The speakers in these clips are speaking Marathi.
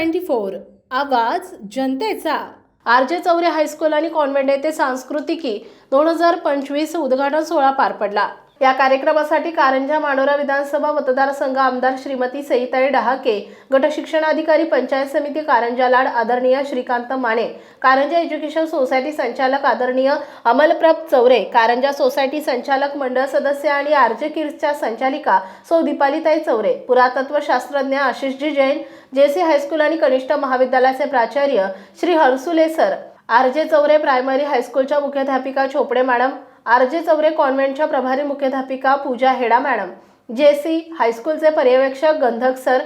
Twenty four. आवाज जनतेचा. आर जे चौरे हायस्कूल आणि कॉन्व्हेंट येथे सांस्कृतिकी दोन हजार पंचवीस उद्घाटन सोहळा पार पडला. या कार्यक्रमासाठी कारंजा मानोरा विधानसभा मतदारसंघ आमदार श्रीमती सईताई डहाके गटशिक्षण अधिकारी पंचायत समिती कारंजा लाड आदरणीय श्रीकांत माने कारंजा एज्युकेशन सोसायटी संचालक आदरणीय अमलप्रभ चौरे कारंजा सोसायटी संचालक मंडळ सदस्य आणि आरजे किर्सच्या संचालिका सौ दीपालीताई चौरे पुरातत्व शास्त्रज्ञ आशिषजी जैन जेसी हायस्कूल आणि कनिष्ठ महाविद्यालयाचे प्राचार्य Shri हर्सुले sir R J Chaure primary हायस्कूलच्या मुख्याध्यापिका Chopde madam R J Chaure कॉन्व्हेंटच्या प्रभारी मुख्याध्यापिका पूजा हेडा मॅडम जे सी हायस्कूलचे पर्यवेक्षक गंधक सर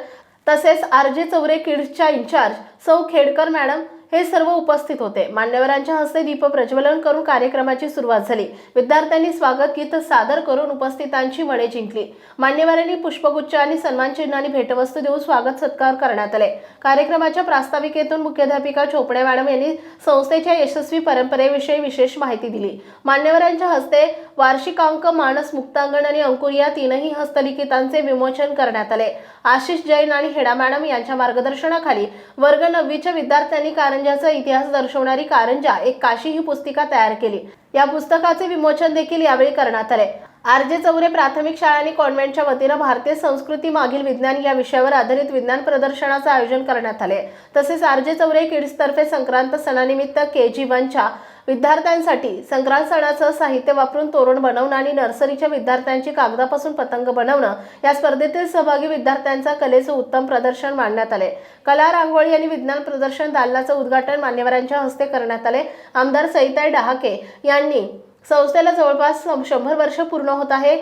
तसेच आर जे चौरे किड्सच्या इंचार्ज सौ खेडकर मॅडम हे सर्व उपस्थित होते. मान्यवरांच्या हस्ते दीप प्रज्वलन करून कार्यक्रमाची सुरुवात झाली. विद्यार्थ्यांनी स्वागत गीत सादर करून उपस्थितांची मने जिंकली. मान्यवरांनी पुष्पगुच्छ आणि सन्मानचिन्ह आणि भेटवस्तू देऊन स्वागत सत्कार करण्यात आले. कार्यक्रमाच्या प्रास्ताविकेतून मुख्याध्यापिका चोपडे मॅडम यांनी संस्थेच्या यशस्वी परंपरेविषयी विशेष माहिती दिली. मान्यवरांच्या हस्ते वार्षिकांक मानस मुक्तांगण आणि अंकुर या तीनही हस्तलिखितांचे विमोचन करण्यात आले. आशिष जैन आणि हेडा मॅडम यांच्या मार्गदर्शनाखाली वर्ग नववीच्या विद्यार्थ्यांनी कारंजाचा इतिहास दर्शवणारी कारंजा एक काशी ही पुस्तिका तयार केली. या पुस्तकाचे विमोचन देखील यावेळी करण्यात आले. आर जे चौरे प्राथमिक शाळा आणि कॉन्व्हेंटच्या वतीनं भारतीय संस्कृती मागील विज्ञान या विषयावर आधारित विज्ञान प्रदर्शनाचं आयोजन करण्यात आले. तसेच आर जे चौरे किड्सतर्फे संक्रांत सणानिमित्त के जी वनच्या विद्यार्थ्यांसाठी संक्रांत सणाचं साहित्य वापरून तोरण बनवणं आणि नर्सरीच्या विद्यार्थ्यांची कागदापासून पतंग बनवणं या स्पर्धेतील सहभागी विद्यार्थ्यांचा कलेचं उत्तम प्रदर्शन मांडण्यात आले. कला रांगोळी आणि विज्ञान प्रदर्शन दालनाचं उद्घाटन मान्यवरांच्या हस्ते करण्यात आले. आमदार सईताई डहाके यांनी संस्थेला जवळपास शंभर वर्ष पूर्ण होत आहे.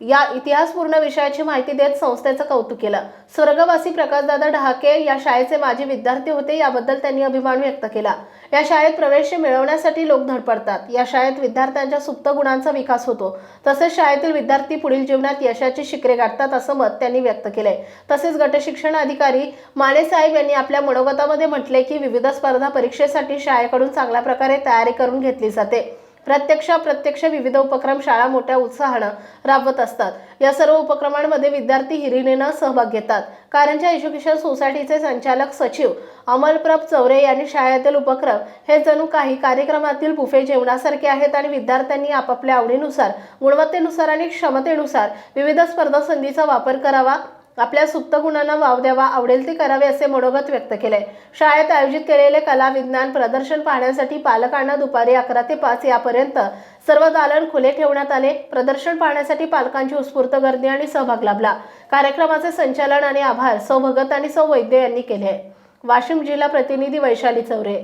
या इतिहासपूर्ण विषयाची माहिती देत संस्थेचं कौतुक केलं. स्वर्गवासी प्रकाशदादा ढहाके या शाळेचे माजी विद्यार्थी होते याबद्दल त्यांनी अभिमान व्यक्त केला. या शाळेत प्रवेश मिळवण्यासाठी लोक धडपडतात. या शाळेत विद्यार्थ्यांच्या सुप्त गुणांचा विकास होतो. तसेच शाळेतील विद्यार्थी पुढील जीवनात यशाची शिखरे गाठतात असं मत त्यांनी व्यक्त केलंय. तसेच गटशिक्षण अधिकारी माने साहेब यांनी आपल्या मनोगतामध्ये म्हटले की विविध स्पर्धा परीक्षेसाठी शाळेकडून चांगल्या प्रकारे तयारी करून घेतली जाते. प्रत्यक्ष अप्रत्यक्ष विविध उपक्रम शाळा मोठ्या उत्साहानं राबवत असतात. या सर्व उपक्रमांमध्ये विद्यार्थी हिरिरीनं सहभाग घेतात. कारंजा एज्युकेशन सोसायटीचे संचालक सचिव अमलप्रभ चौरे यांनी शाळेतील उपक्रम हे जणू काही कार्यक्रमातील बुफे जेवणासारखे आहेत आणि विद्यार्थ्यांनी आपापल्या आवडीनुसार गुणवत्तेनुसार आणि क्षमतेनुसार विविध स्पर्धा संधीचा वापर करावा. आपल्या सुप्त गुणांना वाव द्यावा आवडेल ते करावे असे मनोगत व्यक्त केले शाळेत आयोजित केलेले कला विज्ञान प्रदर्शन पाहण्यासाठी पालकांना दुपारी अकरा ते पाच यापर्यंत सर्व दालन खुले ठेवण्यात आले. प्रदर्शन पाहण्यासाठी पालकांची उत्स्फूर्त गर्दी आणि सहभाग लाभला. कार्यक्रमाचे संचालन आणि आभार सौ भगत आणि सौ वैद्य यांनी केले. वाशिम जिल्हा प्रतिनिधी वैशाली चौरे.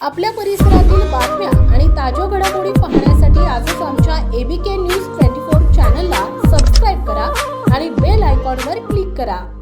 आपल्या परिसरातील बातम्या आणि ताज्या घडामोडी पाहण्यासाठी आजच आमच्या एबीके न्यूज आयकॉनवर क्लिक करा.